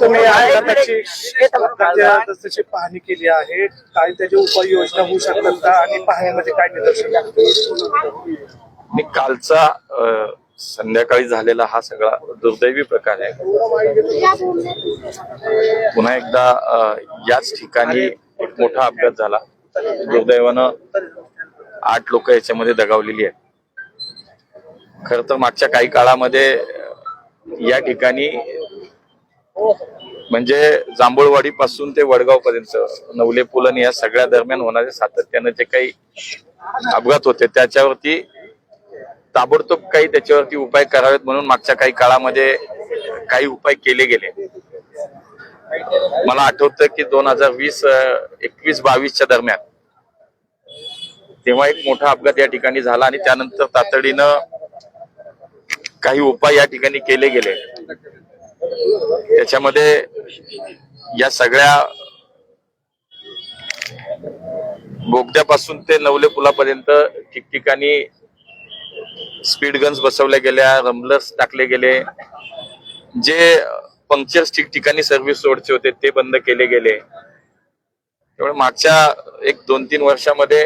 तुम्ही पाहणी केली आहे. काय त्याची उपाययोजना होऊ शकतात का? आणि पाहण्यामध्ये काय निदर्शन कालचा संध्याकाळी झालेला हा सगळा दुर्दैवी प्रकार आहे. पुन्हा एकदा याच ठिकाणी एक मोठा अपघात झाला. दुर्दैवानं आठ लोक याच्यामध्ये दगावलेली आहेत. खर तर मागच्या काही काळामध्ये या ठिकाणी म्हणजे जांभूळवाडी पासून ते वडगाव पर्यंत नवले पुलन या सगळ्या दरम्यान होणारे सातत्यानं जे काही अपघात होते त्याच्यावरती ताबडतोब काही त्याच्यावरती उपाय करावेत म्हणून मागच्या काही काळामध्ये काही उपाय केले गेले. मला आठवतं की दोन हजार वीस एकवीस बावीसच्या दरम्यान तेव्हा एक मोठा अपघात या ठिकाणी झाला आणि त्यानंतर तातडीनं काही उपाय या ठिकाणी केले गेले. त्याच्यामध्ये या सगळ्या बोगद्यापासून ते नवले पुलापर्यंत ठिकठिकाणी स्पीड गन्स बसवल्या गेल्या रमलर्स टाकले गेले. जे पंक्चर्स ठिकठिकाणी सर्व्हिस रोडचे होते ते बंद केले गेले. त्यामुळे मागच्या एक दोन तीन वर्षामध्ये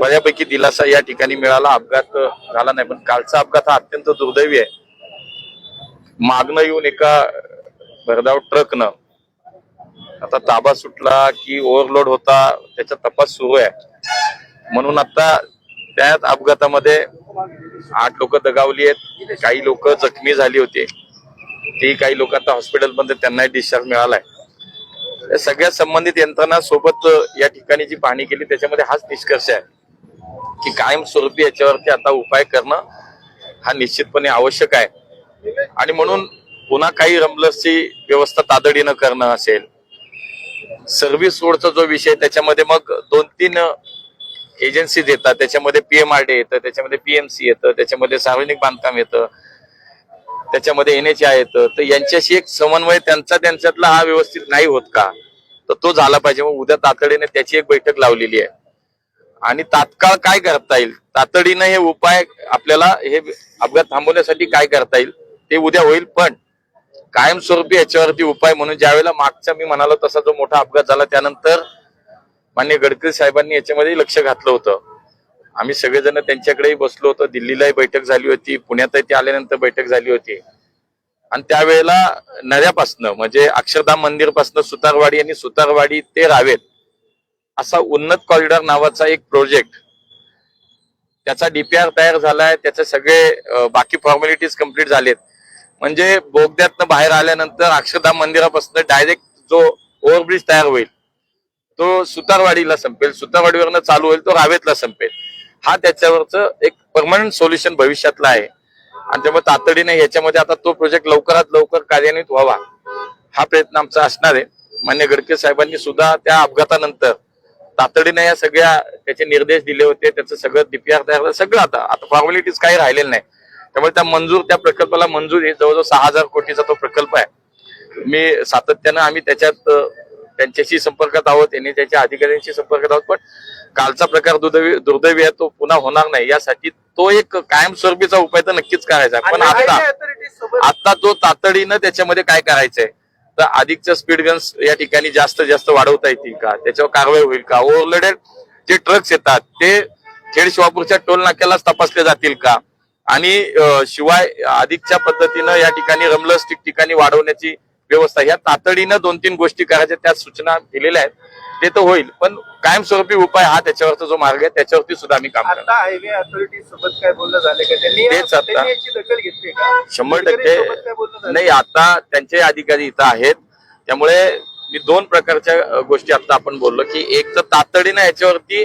बऱ्यापैकी दिलासा या ठिकाणी मिळाला. अपघात झाला नाही पण कालचा अपघात हा अत्यंत दुर्दैवी आहे. मागणं येऊन एका भरधाव ट्रकनं आता ताबा सुटला की ओव्हरलोड होता त्याचा तपास सुरू आहे. म्हणून आता त्याच अपघातामध्ये आठ लोक दगावली आहेत काही लोक जखमी झाली होती. ती काही लोक आता हॉस्पिटलमध्ये त्यांनाही डिस्चार्ज मिळालाय सगळ्या संबंधित यंत्रणा सोबत या ठिकाणी जी पाहणी केली त्याच्यामध्ये हाच निष्कर्ष आहे. की कायमस्वरूपी याच्यावरती आता उपाय करणं हा निश्चितपणे आवश्यक आहे. आणि म्हणून पुन्हा काही रमलर्सची व्यवस्था तातडीनं करणं असेल सर्व्हिस रोडचा जो विषय त्याच्यामध्ये मग दोन तीन एजन्सीज येतात त्याच्यामध्ये पीएमआरडी येतं त्याच्यामध्ये पीएमसी येतं त्याच्यामध्ये सार्वजनिक बांधकाम येतं त्याच्यामध्ये एन एच आय येतं. तर यांच्याशी एक समन्वय त्यांचा त्यांच्यातला हा व्यवस्थित नाही होत का? तर तो झाला पाहिजे. मग उद्या तातडीने त्याची एक बैठक लावलेली आहे. आणि तात्काळ काय करता येईल? तातडीनं हे उपाय आपल्याला हे अपघात थांबवण्यासाठी काय करता येईल ते उद्या होईल पण कायमस्वरूपी याच्यावरती उपाय म्हणून ज्यावेळेला मागचा मी म्हणालो तसा जो मोठा अपघात झाला त्यानंतर मान्य गडकरी साहेबांनी याच्यामध्ये लक्ष घातलं होतं. आम्ही सगळेजण त्यांच्याकडेही बसलो होतो दिल्लीलाही बैठक झाली होती पुण्यातही ते आल्यानंतर बैठक झाली होती. आणि त्यावेळेला नद्यापासनं म्हणजे अक्षरधाम मंदिरपासनं सुतारवाडी आणि सुतारवाडी ते रावेत असा उन्नत कॉरिडॉर नावाचा एक प्रोजेक्ट त्याचा डीपीआर तयार झालाय त्याचे सगळे बाकी फॉर्मॅलिटीज कंप्लीट झालेत. म्हणजे बोगद्यातनं बाहेर आल्यानंतर अक्षरधाम मंदिरापासून डायरेक्ट जो ओव्हरब्रिज तयार होईल तो सुतारवाडीला संपेल. सुतारवाडीवरनं चालू होईल तो रावेतला संपेल. हा त्याच्यावरच एक परमनंट सोल्युशन भविष्यातला आहे. आणि त्यामुळे तातडीने याच्यामध्ये आता तो प्रोजेक्ट लवकरात लवकर कार्यान्वित व्हावा हा प्रयत्न आमचा असणार आहे. मान्य गडकरी साहेबांनी सुद्धा त्या अपघातानंतर तातडीने या सगळ्या त्याचे निर्देश दिले होते त्याचं सगळं डीपीआर तयार झालं, सगळं आता आता फॉर्मॅलिटीज काही राहिलेलं नाही. त्यामुळे त्या मंजूर त्या प्रकल्पाला मंजूर आहे जवळजवळ सहा हजार कोटीचा तो प्रकल्प आहे. मी सातत्यानं आम्ही त्याच्यात त्यांच्याशी संपर्कात आहोत त्यांनी त्याच्या अधिकाऱ्यांशी संपर्कात आहोत पण कालचा प्रकार दुर्दैवी दुर्दैवी आहे तो पुन्हा होणार नाही. यासाठी तो एक कायमस्वरूपीचा उपाय तर नक्कीच करायचा. पण आता आता तो तातडीनं त्याच्यामध्ये काय करायचंय? तर अधिकच्या स्पीड गन्स या ठिकाणी जास्त जास्त वाढवता येतील का? त्याच्यावर कारवाई होईल का? ओव्हरलोडेड जे ट्रक्स येतात ते खेड शिवापूरच्या टोल नाक्यालाच तपासले जातील का? आणि शिवाय अधिकच्या पद्धतीनं या ठिकाणी रमलस ठिकठिकाणी वाढवण्याची व्यवस्था ह्या तातडीनं दोन तीन गोष्टी करायच्या त्या सूचना दिलेल्या आहेत. ते तर होईल पण कायमस्वरूपी उपाय हा त्याच्यावरचा जो मार्ग आहे त्याच्यावरती सुद्धा आम्ही काम करणार. आता हायवे अथॉरिटी सोबत काय बोलणं झालं का? त्यांनी तेच आता. त्यांनी याची दखल घेतली का? शंभर गडकरी सोबत काय टक्के झालं? नाही आता त्यांचे अधिकारी इथं आहेत. त्यामुळे मी दोन प्रकारच्या अ, गोष्टी आता आपण बोललो की एक तर तातडीनं याच्यावरती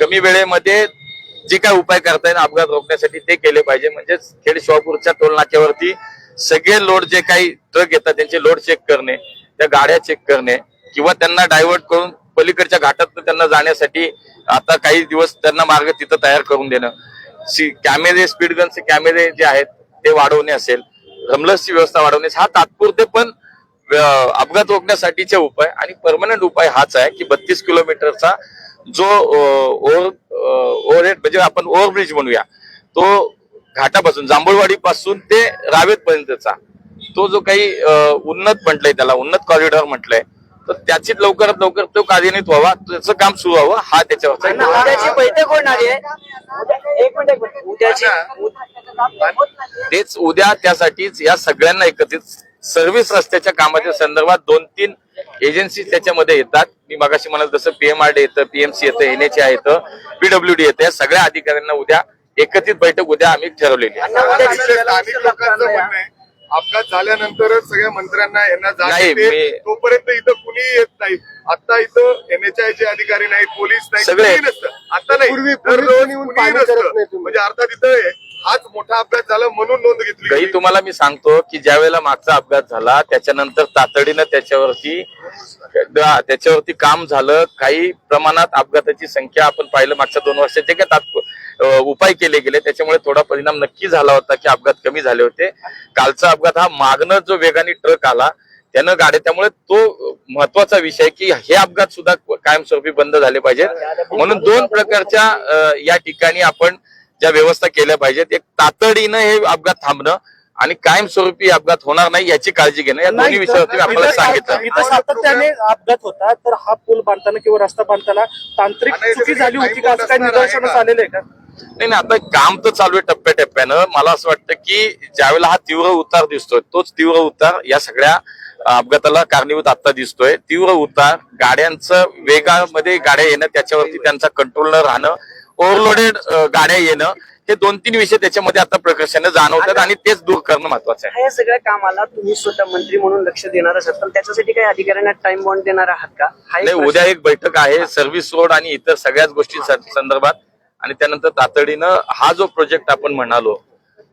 कमी वेळेमध्ये जे काय उपाय करता येईल अपघात रोखण्यासाठी ते केले पाहिजे. म्हणजेच खेड शिवापूरच्या टोल नाक्यावरती सगळे लोड जे काही ट्रक येतात त्यांचे लोड चेक करणे त्या गाड्या चेक करणे किंवा त्यांना डायव्हर्ट करून पलीकडच्या घाटात त्यांना जाण्यासाठी आता काही दिवस त्यांना मार्ग तिथं तयार करून देणं. सी- कॅमेरे स्पीड गनचे कॅमेरे जे आहेत ते वाढवणे असेल. रमलसची व्यवस्था वाढवणे हा तात्पुरते पण अपघात रोखण्यासाठीचे उपाय आणि परमनंट उपाय हाच आहे की बत्तीस किलोमीटरचा जो ओव्हर ओव्हरहेड म्हणजे आपण ओव्हरब्रिज म्हणूया तो घाटापासून जांभूळवाडी पासून ते रावेत पर्यंतचा तो जो काही उन्नत म्हटलंय त्याला उन्नत कॉरिडॉर म्हटलंय तर त्याची लवकरात लवकर तो कार्यान्वित व्हावा त्याचं काम सुरू व्हावं हा त्याच्यावरचा उद्याची बैठक होणार आहे. एक मिनिट एक मिनिट. उद्याची तेच उद्या त्यासाठीच या सगळ्यांना एकत्रित सर्व्हिस रस्त्याच्या कामाच्या संदर्भात दोन तीन एजन्सी त्याच्यामध्ये येतात. मी मगाशी म्हणाल तसं पीएमआरडी येतं पीएमसी येतं एनएचए येतं पीडब्ल्यूडी येतं. या सगळ्या अधिकाऱ्यांना उद्या एकत्रित बैठक उद्या आम्ही ठरवलेली आहे. अपघात झाल्यानंतरच सगळ्या मंत्र्यांना यांना नाही, जागे ते मी- तोपर्यंत इथं कुणी येत नाही. आता इथं एनएचआय चे अधिकारी नाहीत पोलीस नाही सगळे कुणीही नसतं. आता नाही. पूर्वी- दररोज पूर्वी कोणी येऊन कुणीही पाणी करत नसतं. नाही तुम्ही. म्हणजे अर्थात इथं हाच मोठा अपघात झाला म्हणून नोंद घेतली गेली. तुम्हाला मी सांगतो की ज्या वेळेला मागचा अपघात झाला त्याच्यानंतर तातडीनं त्याच्यावरती दा- त्याच्यावरती काम झालं. काही प्रमाणात अपघाताची संख्या आपण पाहिलं मागच्या दोन वर्षात. जे काही तात्प- उपाय केले गेले. त्याच्यामुळे थोडा परिणाम नक्की झाला होता की अपघात कमी झाले होते. कालचा अपघात हा मागणं जो वेगाने ट्रक आला त्यानं गाड्या त्यामुळे तो महत्त्वाचा विषय की हे अपघात सुद्धा कायमस्वरूपी बंद झाले पाहिजेत. म्हणून दोन प्रकारच्या या ठिकाणी आपण ज्या व्यवस्था केल्या पाहिजेत. एक तातडीनं हे अपघात थांबणं आणि कायमस्वरूपी अपघात होणार नाही याची काळजी घेणं. या दोन्ही विषयावरती मी आपल्याला सांगितलं. इथं सातत्याने अपघात होता तर हा पूल बांधताना किंवा रस्ता बांधताना तांत्रिक चुकी झाली होती का? असं काही निदर्शनास आलेलं आहे का? नाही नाही आता काम तर चालू आहे टप्प्याटप्प्यानं. मला असं वाटतं की ज्यावेळेला हा तीव्र उतार दिसतोय तोच तीव्र उतार या सगळ्या अपघाताला कारणीभूत आता दिसतोय. तीव्र उतार गाड्यांचं वेगामध्ये गाड्या येणं त्याच्यावरती त्यांचा कंट्रोल न राहणं ओव्हरलोडेड गाड्या येणं हे दोन तीन विषय त्याच्यामध्ये आता प्रकर्षाने जाणवतात आणि तेच दूर करणं महत्वाचं आहे. ह्या सगळ्या कामाला तुम्ही स्वतः मंत्री म्हणून लक्ष देणार असाल पण त्याच्यासाठी काही अधिकाऱ्यांना टाइम बॉन्ड देणार आहात का? नाही उद्या एक बैठक आहे सर्व्हिस रोड आणि इतर सगळ्याच गोष्टी संदर्भात. आणि त्यानंतर तातडीनं हा जो प्रोजेक्ट आपण म्हणालो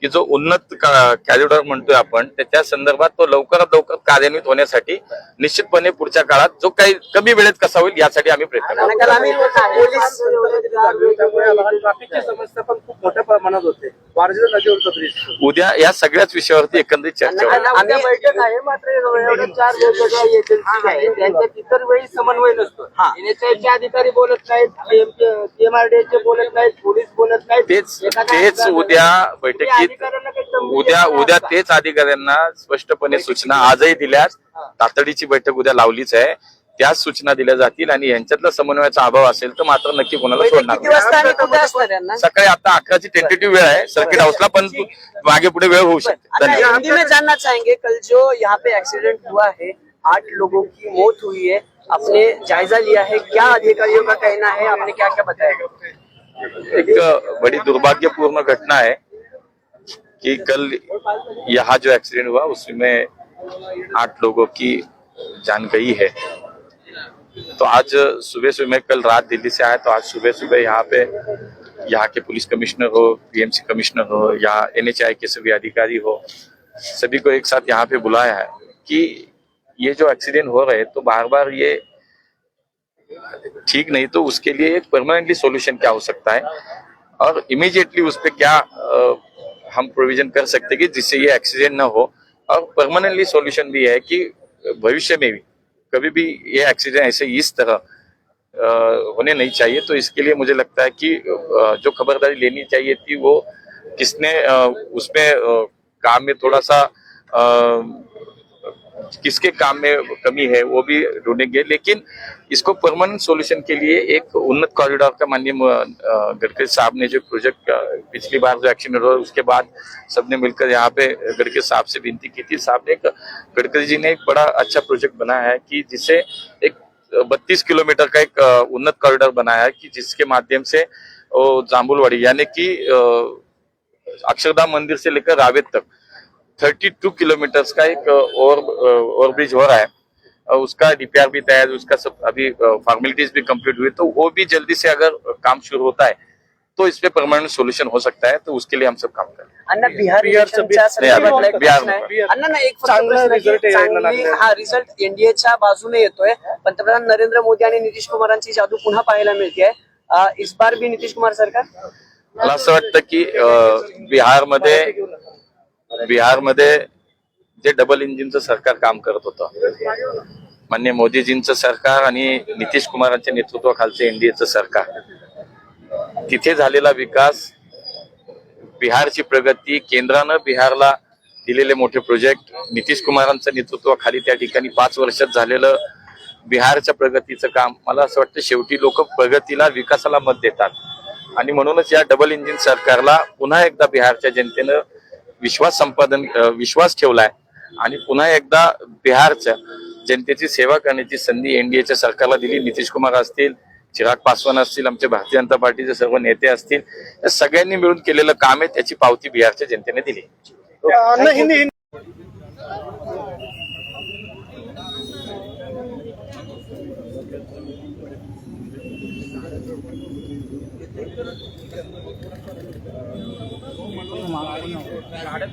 की जो उन्नत कॅरिडॉर म्हणतोय आपण त्याच्या संदर्भात तो लवकरात लवकर कार्यान्वित होण्यासाठी निश्चितपणे पुढच्या काळात जो काही कमी वेळेत कसा होईल यासाठी आम्ही प्रयत्न करू समस्या पण खूप मोठ्या प्रमाणात होते. उद्या या सगळ्याच विषयावरती एकंदरीत चर्चा बैठक आहे मात्र चार वेगवेगळ्या एजन्सी आहेत. त्यांच्यात इतर वेळी समन्वय नसतो. एनएचआयचे अधिकारी बोलत नाहीत पीएमआरडीचे बोलत नाहीत पोलीस बोलत नाहीत. तेच तेच उद्या बैठकीत उद्या उद्या? तेच अधिकाऱ्यांना स्पष्टपणे सूचना आजही दिल्यास तातडीची बैठक उद्या लावलीच आहे. त्याच सूचना दिल्या जातील आणि यांच्यातला समन्वयाचा अभाव असेल तर मात्र नक्की कोणाला बैठक सोडणार सकाळी आता अकराची टेंटेटिव्ह वेळ आहे. सर्किट हाऊसला पण मागे पुढे वेळ होऊ शकते. हिंदी में जानना चाहेंगे कल जो यहाँ पे एक्सीडेंट हुआ है आठ लोगों की मौत हुई है आपने जायजा लिया है क्या अधिकारियों का कहना है? आपने क्या क्या बताया? एक बड़ी दुर्भाग्यपूर्ण घटना है कि कल यहाँ जो एक्सीडेंट हुआ उसमें आठ लोगों की जान गई है। तो आज सुबह सुबह मैं कल रात दिल्ली से आया तो आज सुबह सुबह यहाँ पे यहाँ के पुलिस कमिश्नर हो पीएमसी कमिश्नर हो या एनएचआई के सभी अधिकारी हो सभी को एक साथ यहाँ पे बुलाया है कि ये जो एक्सीडेंट हो रहे तो बार बार ये ठीक नहीं तो उसके लिए एक परमानेंटली सॉल्यूशन क्या हो सकता है? और इमीडिएटली उस पर क्या अ, हम प्रोविज़न कर सकते कि जिससे ये एक्सीडेंट ना हो? और परमानेंटली सॉल्यूशन भी है कि भविष्य में भी कभी भी ये एक्सीडेंट ऐसे इस तरह होने नहीं चाहिए। तो इसके लिए मुझे लगता है कि जो खबरदारी लेनी चाहिए थी वो किसने उसमें काम में थोड़ा सा किसके काम में कमी है, वो भी ढूंढेंगे। लेकिन इसको परमानेंट सॉल्यूशन के लिए एक उन्नत कॉरिडोर का माननीय गडकरी साहब ने जो प्रोजेक्ट पिछली बार जो एक्शन हुआ, उसके बाद सबने मिलकर यहाँ पे गडकरी साहब से विनती की थी। साहब ने एक, गडकरी जी ने एक बड़ा अच्छा प्रोजेक्ट बनाया है कि जिसे एक बत्तीस किलोमीटर का एक उन्नत कॉरिडोर बनाया है कि जिसके माध्यम से जाम्बुलवाड़ी यानी कि अक्षरधाम मंदिर से लेकर रावेत तक 32 किलोमीटर का एक ओवर ओवर ब्रिज हो रहा है। उसका डीपीआर भी तैयार उसका सब अभी फॉर्मेलिटीज भी कंप्लीट हुई तो वो भी जल्दी से अगर काम शुरू होता है तो इस पे परमानेंट सोल्यूशन हो सकता है तो उसके लिए हम सब काम करें। अण्णा बिहार बिहार-. बिहार- एक चांगला. हा रिझल्ट एनडीएच्या बाजूने येतोय. पंतप्रधान नरेंद्र मोदी आणि नितीश कुमारांची जादू पुन्हा पाहायला मिळते इस बार भी नितीश कुमार सरकार? मला असं वाटतं की बिहारमध्ये बिहारमध्ये जे डबल इंजिनचं सरकार काम करत होतं मान्य मोदीजींचं सरकार आणि नितीश कुमारांच्या नेतृत्वाखालचं एनडीएचं सरकार तिथे झालेला विकास बिहारची प्रगती केंद्रानं बिहारला दिलेले मोठे प्रोजेक्ट नितीश कुमारांचं नेतृत्वाखाली त्या ठिकाणी पाच वर्षात झालेलं बिहारच्या प्रगतीचं काम मला असं वाटतं शेवटी लोक प्रगतीला विकासाला मत देतात. आणि म्हणूनच या डबल इंजिन सरकारला पुन्हा एकदा बिहारच्या जनतेनं विश्वास संपादन विश्वास ठेवलाय. आणि पुन्हा एकदा बिहारच्या जनतेची सेवा करण्याची संधी एनडीएच्या सरकारला दिली. नितीश कुमार असतील चिराग पासवान असतील आमचे भारतीय जनता पार्टीचे सर्व नेते असतील या सगळ्यांनी मिळून केलेलं काम आहे त्याची पावती बिहारच्या जनतेने दिली.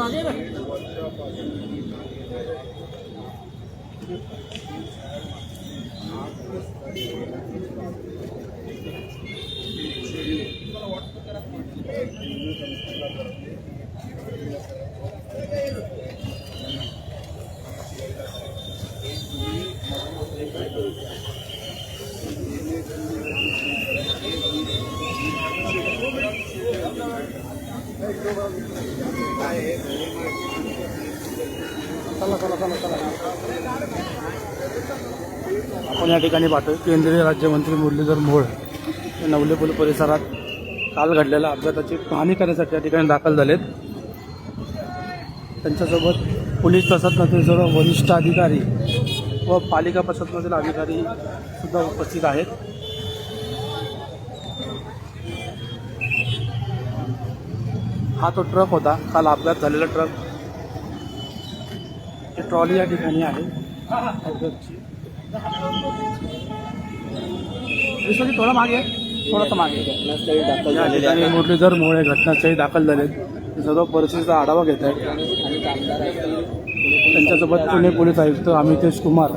बाजे में ठिकाणी पाहतो केंद्रीय राज्यमंत्री मुरलीधर मोहोळ हे नवलेपूल परिसरात काल घडलेल्या अपघाताची पाहणी करण्यासाठी या ठिकाणी दाखल झालेत. त्यांच्यासोबत पोलीस प्रशासनातील सर्व वरिष्ठ अधिकारी व पालिका प्रशासनातील अधिकारी सुद्धा उपस्थित आहेत. हा तो ट्रक होता. काल अपघात झालेला ट्रक. ट्रॉली या ठिकाणी आहे. अपघातची विश्वजित थोडं मागे थोडंसं मागे या ठिकाणी मुरलीधर मोळे घटनास्थळी दाखल झालेत ते सर्व परिस्थितीचा आढावा घेत आहेत. त्यांच्यासोबत पुणे पोलीस आयुक्त अमितेश कुमार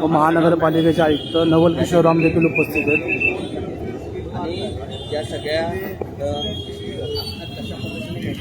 व महानगरपालिकेचे आयुक्त नवल किशोर राम देखील उपस्थित आहेत. आणि या सगळ्या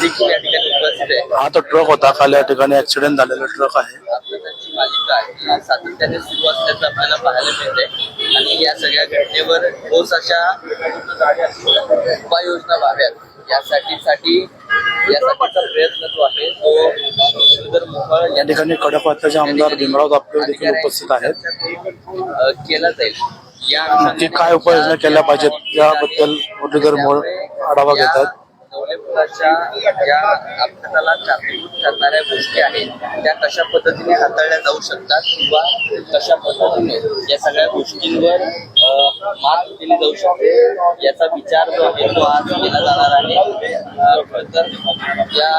देखील या ठिकाणी उपस्थित आहेत हा तो ट्रक होता. काल या ठिकाणी ऍक्सिडेंट झालेला ट्रक आहे. अपघाताची मालिका आहे. ही सातत्याने सुरू असल्याचं आपल्याला पाहायला मिळते आणि या सगळ्या घटनेवर ठोस अशा उपाययोजना व्हाव्यात. यासाठी साठी यासाठीचा प्रयत्न जो आहे तो मोहोळ या ठिकाणी आमदार भीमराव तापटे देखील उपस्थित आहेत. अ, केला जाईल. या नक्की काय उपाययोजना केल्या पाहिजेत याबद्दल मुरलीधर मोहोळ आढावा घेत आहेत ज्या या अपघाताला कारणीभूत ठरणाऱ्या गोष्टी आहेत त्या कशा पद्धतीने हाताळल्या जाऊ शकतात किंवा कशा पद्धतीने या सगळ्या गोष्टींवर मात केली जाऊ शकते याचा विचार जो आहे तो आज केला जाणार आहे. तर या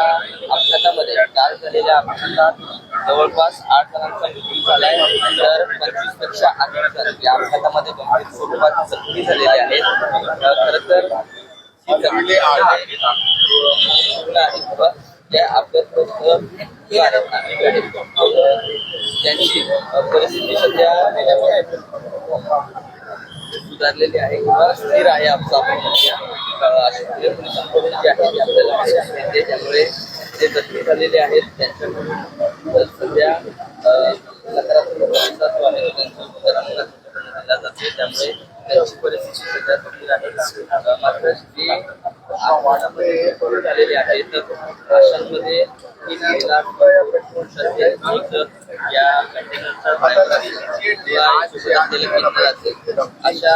अपघातामध्ये काल झालेल्या अपघातात जवळपास आठ जणांचा मृत्यू आहे तर पंचवीसपेक्षा अधिक जण या अपघातामध्ये गंभीर स्वरूपात जखमी झालेले आहेत. खरं तर किंवा त्यांची परिस्थिती सध्या सुधारलेली आहे किंवा स्थिर आहे आमचा आपण म्हणजे अशी जी आहे आपल्याला माहिती मिळते त्यामुळे जे जखमी झालेले आहेत त्यांच्याकडून सध्या नकारात्मक प्रतिसाद जो आहे तो त्यांचा दिला जाते त्यामुळे त्यांची परिस्थिती सध्या गंभीर आहे मात्र जे वाढामध्ये सुरू झालेली आहे तर अशांमध्ये तीन लाख या कंटेनरचा अशा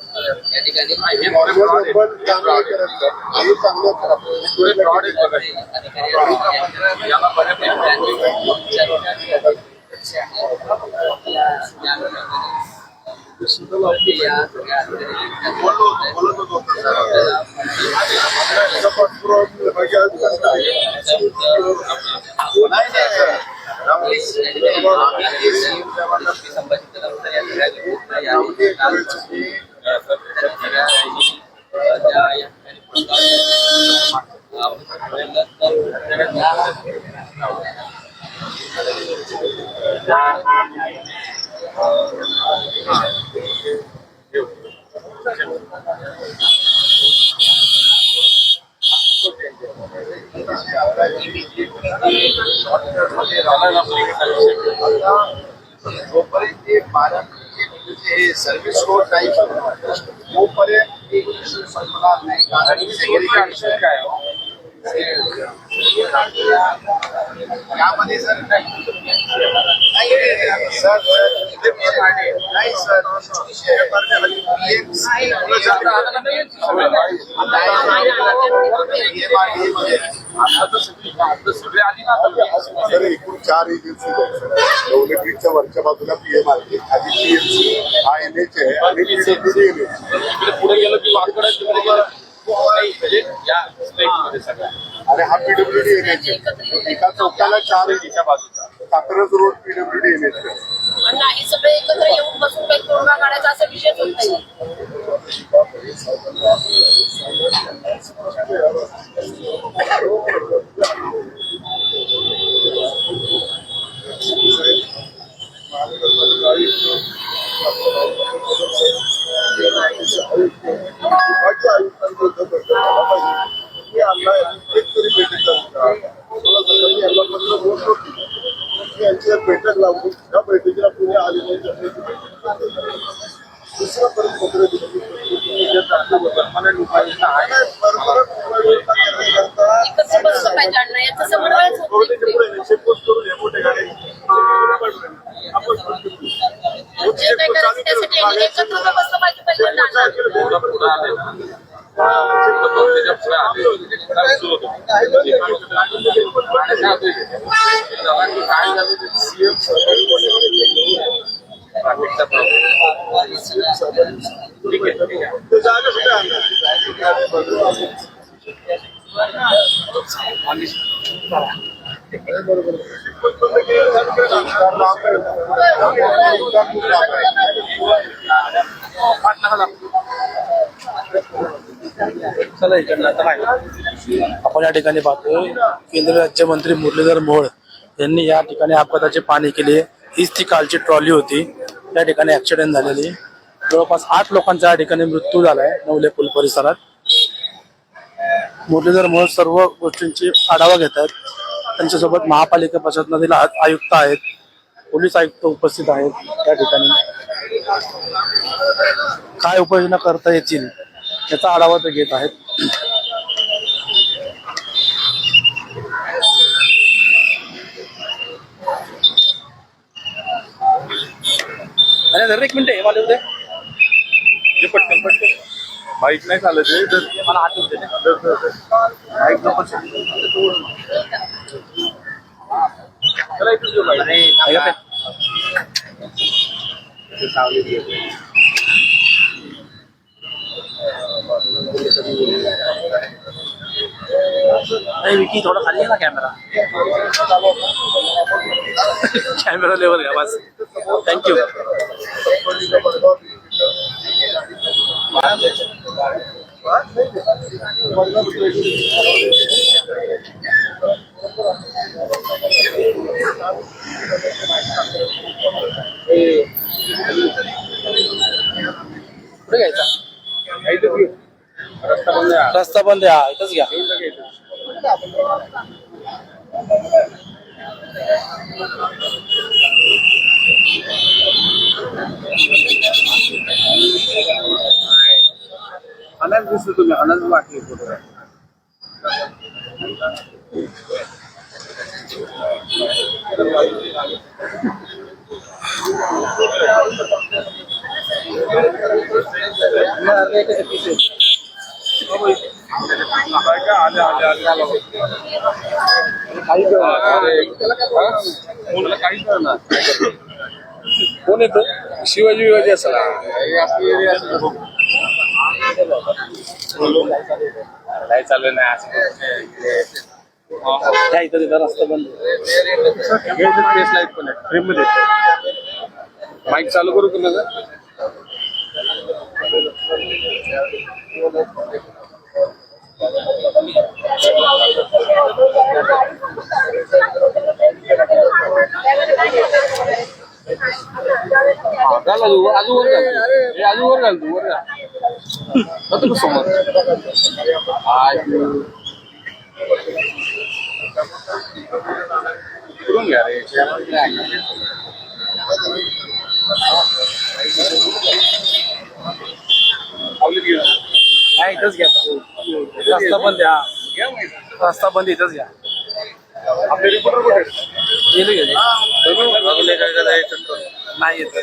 या ठिकाणी जोपर्यंत ते बारामतीचे म्हणजे हे सर्व्हिस रोड नाही तोपर्यंत होणार नाही कारण काय यामध्ये सर नाही. सर. नाही सर सर एकूण चार एजन्सी डेव्हलपमेंटच्या वरच्या बाजूला पीएम आरके आधी पीएमसी हा एन एच आहे आणि पुढे गेलो. की वाकडा आणि हा पीडब्ल्यूडी एन एच एका चौकाला चार एजच्या बाजूचा Katraj road PWD N H नाही सगळे एकत्र येऊन बसून काही तोडगा काढायचा असा विषयच होत नाही विभागीय आयुक्तांबद्दल बैठक झाला पाहिजे की यांना एक तरी बैठक झाली मला सगळ्यांनी यांना पत्र बोलतो की यांची एक बैठक लावून त्या बैठकीला पुणे आले नाही तर त्याची बैठक घेतली. दुसरं परत पत्र दिलं की तुम्ही जे तारखे बदलमाने उपाययोजना आहे, बरोबरच उपाययोजना करण्याकरता एकत्र बसलं पाहिजे अण्णा याचा समन्वयच ठीक नाही त्याच्या पुढे checkpost करून हे मोठे गाडी आपण जे काय करायचं त्यासाठी यांनी एकत्र तर बसलं पाहिजे पहिल्यांदा अण्णा चला इकडनं आता काय आपण या ठिकाणी पाहतो केंद्रीय राज्यमंत्री मुरलीधर मोहोळ यांनी या ठिकाणी अपघाताची पाहणी केली हीच ती कालची ट्रॉली होती. त्या ठिकाणी ऍक्सिडेंट झालेली जवळपास आठ लोकांचा या ठिकाणी मृत्यू झालाय नवले पूल परिसरात. मुरलीधर मोहोळ सर्व गोष्टींची आढावा घेत आहेत. त्यांच्यासोबत महापालिका प्रशासनातील आयुक्त आहेत. पोलीस आयुक्त उपस्थित आहेत त्या ठिकाणी. काय उपाययोजना करता येतील? याचा आढावा ते घेत आहेत. अरे जरा एक मिनिट मला उद्या जे पटकन पटकन. बाईक नाही चालत आहे तर मला आठवते बाईक नको चला इकडे बाईक. नाही विकी थोडा खाली ना कॅमेरा कॅमेरा लेवल घ्या बस. थँक्यू कुठे घ्यायचा? रस्ता बंद आहे. हा इथंच घ्या. अनाज दिसतो तुम्ही अनाज वाटले फोटो. कोण येतो शिवाजी विवाजी असेल काही चालू नाही त्या इथं तिथं रस्ता बंद लाइट पण आहे? फ्रेममध्ये माईक चालू करू का घाल अजून अजून वर घाल हे अजून वर घाल तू वर घाल होतं का समोर करून घ्या रे रस्ता बंद हा. रस्ता बंद इथंच घ्या. आपले रिपोर्टर कुठे गेले गेले नाही येत.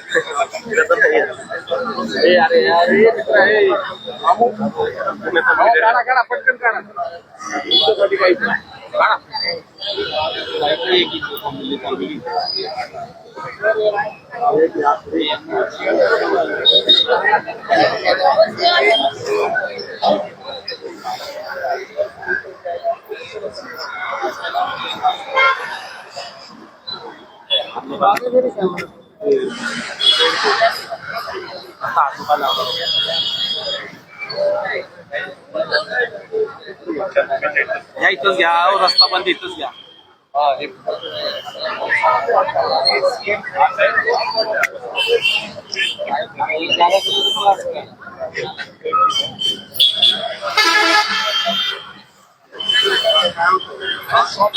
काढा काढा पटकन काढा. तुमच्यासाठी काही काढा. Ya itu ya, rasta bandi itu ya. Obrigado.